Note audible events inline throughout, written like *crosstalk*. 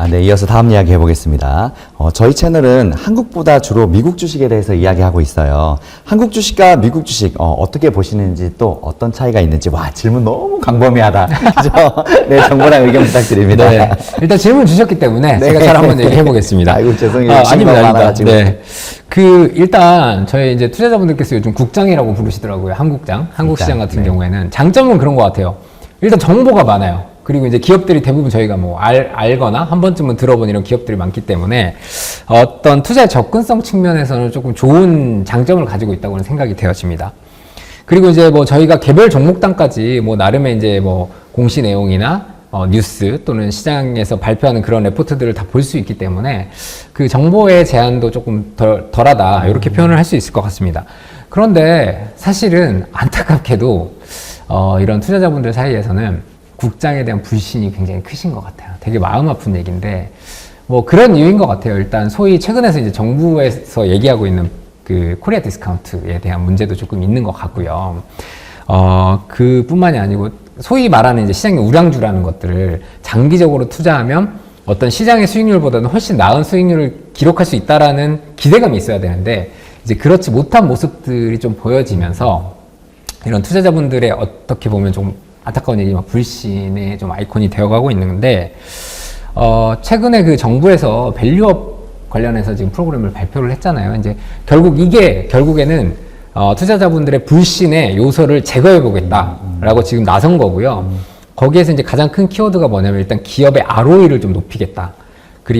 아, 네, 이어서 다음 이야기 해보겠습니다. 어, 저희 채널은 한국보다 주로 미국 주식에 대해서 이야기하고 있어요. 한국 주식과 미국 주식, 어, 떻게 보시는지 또 어떤 차이가 있는지, 와, 질문 너무 광범위하다. *laughs* 그죠? 네, 정보랑 의견 부탁드립니다. 네. 일단 질문 주셨기 때문에 네. 제가 잘 한번 얘기해 보겠습니다. *laughs* 아이고, 죄송해요. 아, 아닙니다. 아닙니다. 네. 그, 일단, 저희 이제 투자자분들께서 요즘 국장이라고 부르시더라고요. 한국장. 한국 시장 국장, 같은 네. 경우에는. 장점은 그런 것 같아요. 일단 정보가 많아요. 그리고 이제 기업들이 대부분 저희가 뭐 알, 알거나 한 번쯤은 들어본 이런 기업들이 많기 때문에 어떤 투자의 접근성 측면에서는 조금 좋은 장점을 가지고 있다고는 생각이 되어집니다. 그리고 이제 뭐 저희가 개별 종목단까지 뭐 나름의 이제 뭐 공시 내용이나 어, 뉴스 또는 시장에서 발표하는 그런 레포트들을 다 볼 수 있기 때문에 그 정보의 제한도 조금 덜, 덜하다 이렇게 표현을 할 수 있을 것 같습니다. 그런데 사실은 안타깝게도 어, 이런 투자자분들 사이에서는 국장에 대한 불신이 굉장히 크신 것 같아요. 되게 마음 아픈 얘기인데 뭐 그런 이유인 것 같아요. 일단 소위 최근에서 이제 정부에서 얘기하고 있는 그 코리아 디스카운트에 대한 문제도 조금 있는 것 같고요. 어, 그 뿐만이 아니고 소위 말하는 이제 시장의 우량주라는 것들을 장기적으로 투자하면 어떤 시장의 수익률보다는 훨씬 나은 수익률을 기록할 수 있다라는 기대감이 있어야 되는데 이제 그렇지 못한 모습들이 좀 보여지면서 이런 투자자분들의 어떻게 보면 좀 안타까운 얘기지만 불신의 좀 아이콘이 되어가고 있는데 어, 최근에 그 정부에서 밸류업 관련해서 지금 프로그램을 발표를 했잖아요. 이제 결국 이게 결국에는 어, 투자자분들의 불신의 요소를 제거해 보겠다라고 지금 나선 거고요. 거기에서 이제 가장 큰 키워드가 뭐냐면 일단 기업의 ROE를 좀 높이겠다.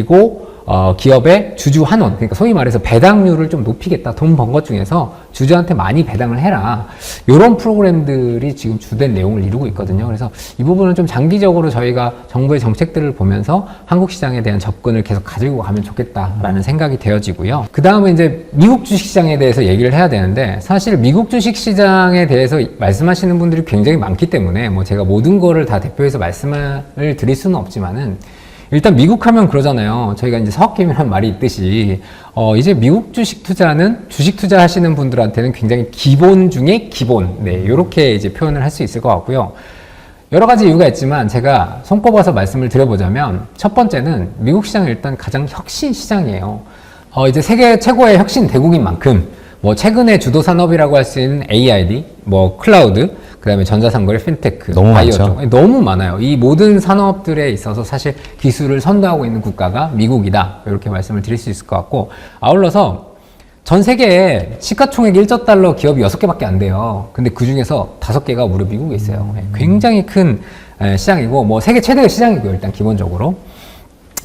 그리고 어, 기업의 주주 환원, 그러니까 소위 말해서 배당률을 좀 높이겠다. 돈 번 것 중에서 주주한테 많이 배당을 해라. 이런 프로그램들이 지금 주된 내용을 이루고 있거든요. 그래서 이 부분은 좀 장기적으로 저희가 정부의 정책들을 보면서 한국 시장에 대한 접근을 계속 가지고 가면 좋겠다라는 생각이 되어지고요. 그 다음에 이제 미국 주식시장에 대해서 얘기를 해야 되는데 사실 미국 주식시장에 대해서 말씀하시는 분들이 굉장히 많기 때문에 뭐 제가 모든 거를 다 대표해서 말씀을 드릴 수는 없지만은 일단 미국 하면 그러잖아요. 저희가 이제 사업게임이라는 말이 있듯이, 어, 이제 미국 주식 투자는 주식 투자 하시는 분들한테는 굉장히 기본 중에 기본. 네, 요렇게 이제 표현을 할 수 있을 것 같고요. 여러 가지 이유가 있지만 제가 손꼽아서 말씀을 드려보자면 첫 번째는 미국 시장은 일단 가장 혁신 시장이에요. 어, 이제 세계 최고의 혁신 대국인 만큼 뭐 최근에 주도 산업이라고 할 수 있는 AID, 뭐 클라우드, 그다음에 전자상거래, 핀테크, 너무 바이오 많죠. 쪽 너무 많아요. 이 모든 산업들에 있어서 사실 기술을 선도하고 있는 국가가 미국이다. 이렇게 말씀을 드릴 수 있을 것 같고 아울러서 전 세계에 시가총액 1조 달러 기업이 6개밖에 안 돼요. 근데 그 중에서 5개가 무려 미국에 있어요. 예, 굉장히 큰 에, 시장이고 뭐 세계 최대의 시장이고요. 일단 기본적으로.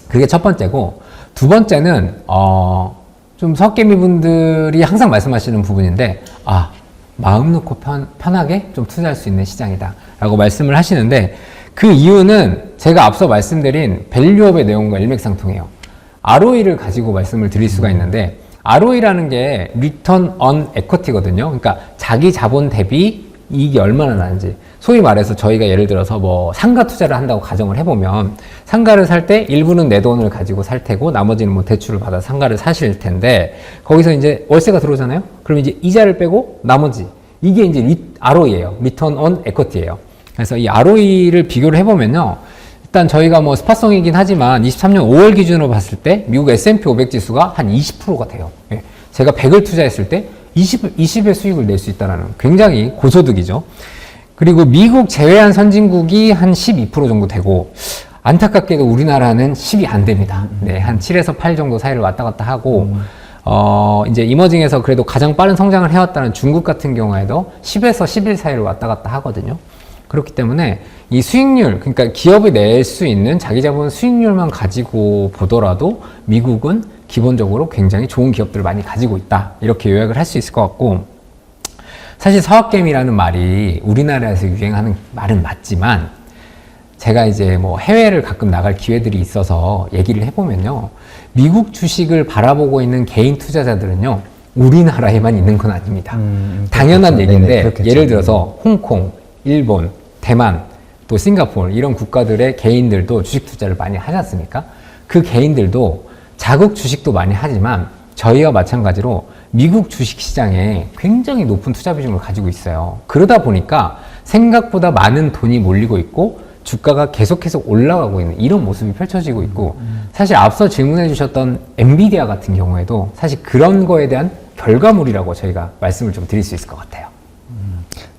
그게 첫 번째고 두 번째는 어, 좀 석개미 분들이 항상 말씀하시는 부분인데 아 마음 놓고 편, 편하게 좀 투자할 수 있는 시장이다 라고 말씀을 하시는데 그 이유는 제가 앞서 말씀드린 밸류업의 내용과 일맥상통해요. ROE를 가지고 말씀을 드릴 수가 있는데 ROE라는 게 Return on Equity거든요. 그러니까 자기 자본 대비 이익이 얼마나 나는지 소위 말해서 저희가 예를 들어서 뭐 상가 투자를 한다고 가정을 해보면 상가를 살 때 일부는 내 돈을 가지고 살 테고 나머지는 뭐 대출을 받아 상가를 사실 텐데 거기서 이제 월세가 들어오잖아요. 그럼 이제 이자를 빼고 나머지 이게 이제 리, ROE예요. Return on Equity예요. 그래서 이 ROE를 비교를 해보면요. 일단 저희가 뭐 스파성이긴 하지만 23년 5월 기준으로 봤을 때 미국 S&P 500 지수가 한 20%가 돼요. 예. 제가 100을 투자했을 때 20, 20의 수익을 낼 수 있다는 굉장히 고소득이죠. 그리고 미국 제외한 선진국이 한 12% 정도 되고 안타깝게도 우리나라는 10이 안 됩니다. 네, 한 7에서 8 정도 사이를 왔다 갔다 하고 어, 이제 이머징에서 그래도 가장 빠른 성장을 해왔다는 중국 같은 경우에도 10에서 11 사이를 왔다 갔다 하거든요. 그렇기 때문에 이 수익률, 그러니까 기업이 낼 수 있는 자기 자본 수익률만 가지고 보더라도 미국은 기본적으로 굉장히 좋은 기업들을 많이 가지고 있다. 이렇게 요약을 할 수 있을 것 같고, 사실 사업게임이라는 말이 우리나라에서 유행하는 말은 맞지만, 제가 이제 뭐 해외를 가끔 나갈 기회들이 있어서 얘기를 해보면요. 미국 주식을 바라보고 있는 개인 투자자들은요. 우리나라에만 있는 건 아닙니다. 음, 당연한 그렇겠죠. 얘기인데 네네. 예를 들어서 홍콩, 일본, 대만, 또 싱가포르 이런 국가들의 개인들도 주식 투자를 많이 하지 않습니까? 그 개인들도 자국 주식도 많이 하지만 저희와 마찬가지로 미국 주식 시장에 굉장히 높은 투자 비중을 가지고 있어요. 그러다 보니까 생각보다 많은 돈이 몰리고 있고 주가가 계속해서 올라가고 있는 이런 모습이 펼쳐지고 있고 사실 앞서 질문해 주셨던 엔비디아 같은 경우에도 사실 그런 거에 대한 결과물이라고 저희가 말씀을 좀 드릴 수 있을 것 같아요.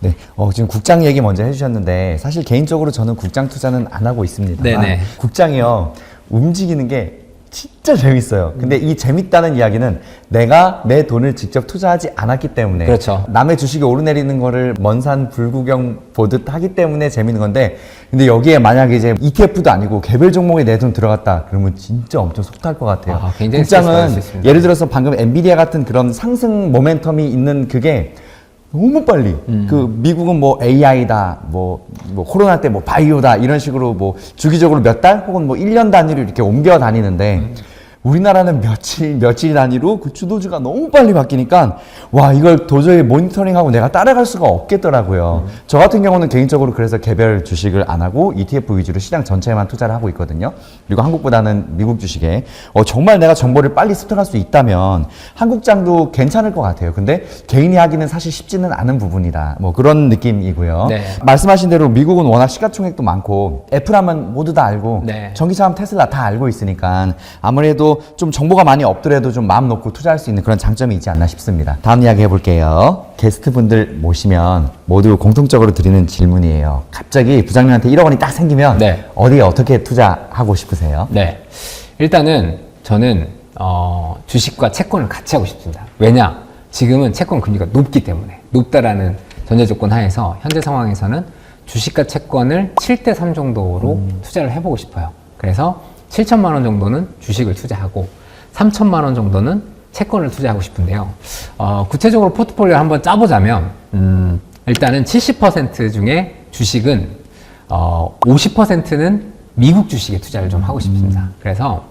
네, 어, 지금 국장 얘기 먼저 해주셨는데 사실 개인적으로 저는 국장 투자는 안 하고 있습니다. 네네. 국장이요 움직이는 게 진짜 재밌어요. 근데 이 재밌다는 이야기는 내가 내 돈을 직접 투자하지 않았기 때문에 그렇죠. 남의 주식이 오르내리는 거를 먼산 불구경 보듯 하기 때문에 재밌는 건데 근데 여기에 만약에 이제 ETF도 아니고 개별 종목에 내 돈 들어갔다 그러면 진짜 엄청 속탈 것 같아요. 아, 굉장히 스트레스 받을 수 국장은 있습니다. 예를 들어서 방금 엔비디아 같은 그런 상승 모멘텀이 있는 그게 너무 빨리 음. 그 미국은 뭐 AI다 뭐, 뭐 코로나 때 뭐 바이오다 이런 식으로 뭐 주기적으로 몇 달 혹은 뭐 1년 단위로 이렇게 옮겨 다니는데 음. 우리나라는 며칠 며칠 단위로 그 주도주가 너무 빨리 바뀌니까 와 이걸 도저히 모니터링하고 내가 따라갈 수가 없겠더라고요. 음. 저 같은 경우는 개인적으로 그래서 개별 주식을 안 하고 ETF 위주로 시장 전체에만 투자를 하고 있거든요. 그리고 한국보다는 미국 주식에 어, 정말 내가 정보를 빨리 습득할 수 있다면 한국장도 괜찮을 것 같아요. 근데 개인이 하기는 사실 쉽지는 않은 부분이다. 뭐 그런 느낌이고요. 네. 말씀하신 대로 미국은 워낙 시가총액도 많고 애플 하면 모두 다 알고 네. 전기차 하면 테슬라 다 알고 있으니까 아무래도 좀 정보가 많이 없더라도 좀 마음 놓고 투자할 수 있는 그런 장점이 있지 않나 싶습니다. 다음 이야기 해볼게요. 게스트분들 모시면 모두 공통적으로 드리는 질문이에요. 갑자기 부장님한테 1억 원이 딱 생기면 네. 어디에 어떻게 투자하고 싶으세요? 네. 일단은 저는 어, 주식과 채권을 같이 하고 싶습니다. 왜냐? 지금은 채권 금리가 높기 때문에 높다라는 전제 조건 하에서 현재 상황에서는 주식과 채권을 7대 3 정도로 투자를 해보고 싶어요. 그래서 7천만 원 정도는 주식을 투자하고 3천만 원 정도는 채권을 투자하고 싶은데요. 어, 구체적으로 포트폴리오를 한번 짜보자면 음, 일단은 70% 중에 주식은 어, 50%는 미국 주식에 투자를 좀 하고 싶습니다. 그래서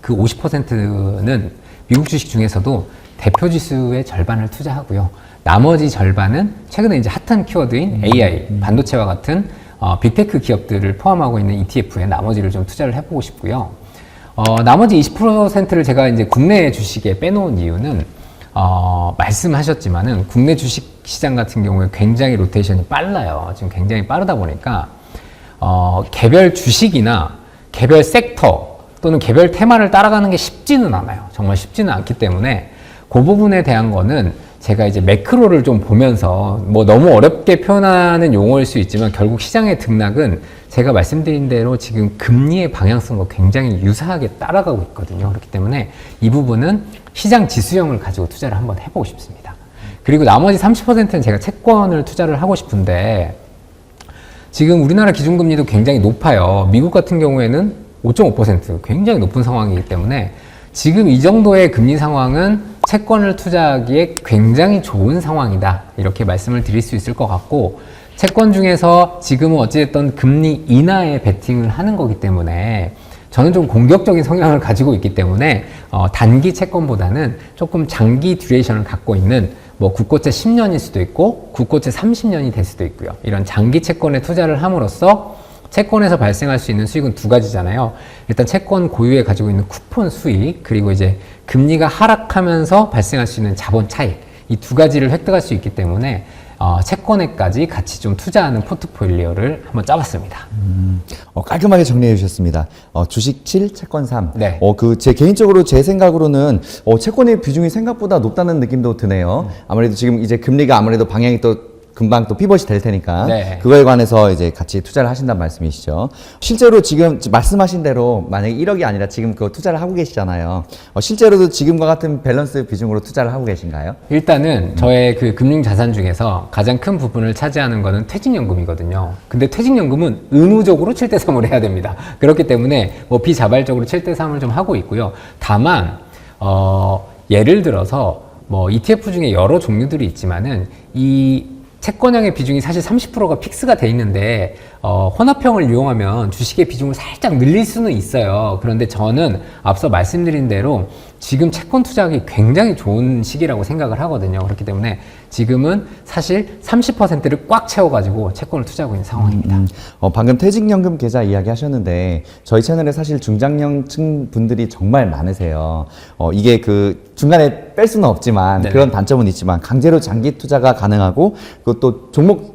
그 50%는 미국 주식 중에서도 대표 지수의 절반을 투자하고요. 나머지 절반은 최근에 이제 핫한 키워드인 AI, 반도체와 같은 어, 빅테크 기업들을 포함하고 있는 ETF에 나머지를 좀 투자를 해보고 싶고요. 어, 나머지 20%를 제가 이제 국내 주식에 빼놓은 이유는 어, 말씀하셨지만은 국내 주식 시장 같은 경우에 굉장히 로테이션이 빨라요. 지금 굉장히 빠르다 보니까 어, 개별 주식이나 개별 섹터 또는 개별 테마를 따라가는 게 쉽지는 않아요. 정말 쉽지는 않기 때문에 그 부분에 대한 거는 제가 이제 매크로를 좀 보면서 뭐 너무 어렵게 표현하는 용어일 수 있지만 결국 시장의 등락은 제가 말씀드린 대로 지금 금리의 방향성과 굉장히 유사하게 따라가고 있거든요. 그렇기 때문에 이 부분은 시장 지수형을 가지고 투자를 한번 해보고 싶습니다. 그리고 나머지 30%는 제가 채권을 투자를 하고 싶은데 지금 우리나라 기준금리도 굉장히 높아요. 미국 같은 경우에는 5.5% 굉장히 높은 상황이기 때문에 지금 이 정도의 금리 상황은 채권을 투자하기에 굉장히 좋은 상황이다. 이렇게 말씀을 드릴 수 있을 것 같고 채권 중에서 지금은 어찌됐든 금리 인하에 베팅을 하는 거기 때문에 저는 좀 공격적인 성향을 가지고 있기 때문에 어, 단기 채권보다는 조금 장기 듀레이션을 갖고 있는 뭐 국고채 10년일 수도 있고 국고채 30년이 될 수도 있고요. 이런 장기 채권에 투자를 함으로써 채권에서 발생할 수 있는 수익은 두 가지잖아요. 일단 채권 고유에 가지고 있는 쿠폰 수익 그리고 이제 금리가 하락하면서 발생할 수 있는 자본 차익 이 두 가지를 획득할 수 있기 때문에 어, 채권에까지 같이 좀 투자하는 포트폴리오를 한번 짜봤습니다. 어, 깔끔하게 정리해 주셨습니다. 어, 주식 7, 채권 3. 네. 어, 그, 제 개인적으로 제 생각으로는, 어, 채권의 비중이 생각보다 높다는 느낌도 드네요. 아무래도 지금 이제 금리가 아무래도 방향이 또 금방 또 피벗이 될 테니까. 네. 그거에 관해서 이제 같이 투자를 하신다는 말씀이시죠. 실제로 지금 말씀하신 대로 만약에 1억이 아니라 지금 그 투자를 하고 계시잖아요. 어, 실제로도 지금과 같은 밸런스 비중으로 투자를 하고 계신가요? 일단은 저의 그 금융 자산 중에서 가장 큰 부분을 차지하는 거는 퇴직연금이거든요. 근데 퇴직연금은 의무적으로 7대 3을 해야 됩니다. 그렇기 때문에 뭐 비자발적으로 7대 3을 좀 하고 있고요. 다만 어 예를 들어서 뭐 ETF 중에 여러 종류들이 있지만은 이 채권형의 비중이 사실 30%가 픽스가 돼 있는데 어, 혼합형을 이용하면 주식의 비중을 살짝 늘릴 수는 있어요. 그런데 저는 앞서 말씀드린 대로 지금 채권 투자하기 굉장히 좋은 시기라고 생각을 하거든요. 그렇기 때문에 지금은 사실 30%를 꽉 채워가지고 채권을 투자하고 있는 상황입니다. 음, 어, 방금 퇴직연금 계좌 이야기 하셨는데 저희 채널에 사실 중장년층 분들이 정말 많으세요. 어, 이게 그 중간에 뺄 수는 없지만 네네. 그런 단점은 있지만 강제로 장기 투자가 가능하고 그것도 종목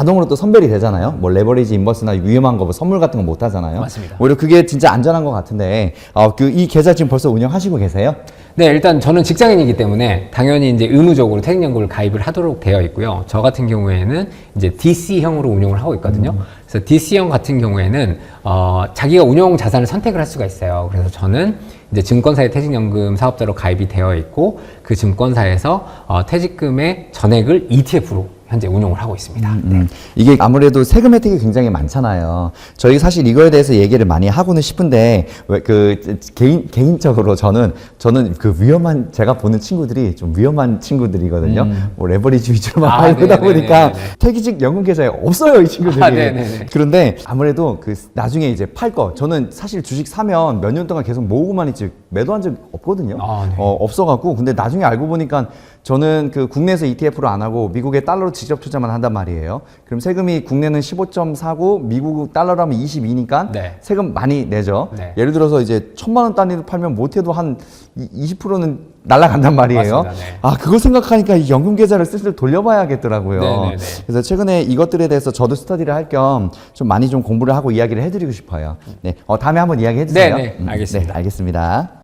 자동으로 또 선별이 되잖아요. 뭐 레버리지 인버스나 위험한 거, 뭐 선물 같은 거 못 하잖아요. 맞습니다. 오히려 그게 진짜 안전한 것 같은데, 어, 그 이 계좌 지금 벌써 운영하시고 계세요? 네, 일단 저는 직장인이기 때문에 당연히 이제 의무적으로 퇴직연금을 가입을 하도록 되어 있고요. 저 같은 경우에는 이제 DC형으로 운용을 하고 있거든요. 그래서 DC형 같은 경우에는 어, 자기가 운용 자산을 선택을 할 수가 있어요. 그래서 저는 이제 증권사의 퇴직연금 사업자로 가입이 되어 있고 그 증권사에서 어, 퇴직금의 전액을 ETF로 현재 운용을 하고 있습니다. 음, 이게 아무래도 세금 혜택이 굉장히 많잖아요. 저희 사실 이거에 대해서 얘기를 많이 하고는 싶은데 왜 그 개인 개인적으로 저는 저는 그 위험한 제가 보는 친구들이 좀 위험한 친구들이거든요. 뭐 레버리지 위주로만 아, 팔다 네네네네. 보니까 퇴직 연금 계좌에 없어요 이 친구들이. 아, 네네네. 그런데 아무래도 그 나중에 이제 팔 거 저는 사실 주식 사면 몇 년 동안 계속 모으고만 있지 매도한 적 없거든요. 아, 네. 어, 없어갖고 근데 나중에 알고 보니까 저는 그 국내에서 ETF로 안 하고 미국의 달러로 직접 투자만 한단 말이에요. 그럼 세금이 국내는 15.4고 미국 달러로 하면 22니까 네. 세금 많이 내죠. 네. 예를 들어서 이제 천만 원 단위로 팔면 못해도 한 20%는 날라간단 말이에요. 맞습니다. 네. 아 그거 생각하니까 이 연금 계좌를 슬슬 돌려봐야겠더라고요. 네 네 네. 그래서 최근에 이것들에 대해서 저도 스터디를 할 겸 좀 많이 좀 공부를 하고 이야기를 해드리고 싶어요. 네, 어, 다음에 한번 이야기 해 주세요. 네 네, 알겠습니다. 네, 알겠습니다.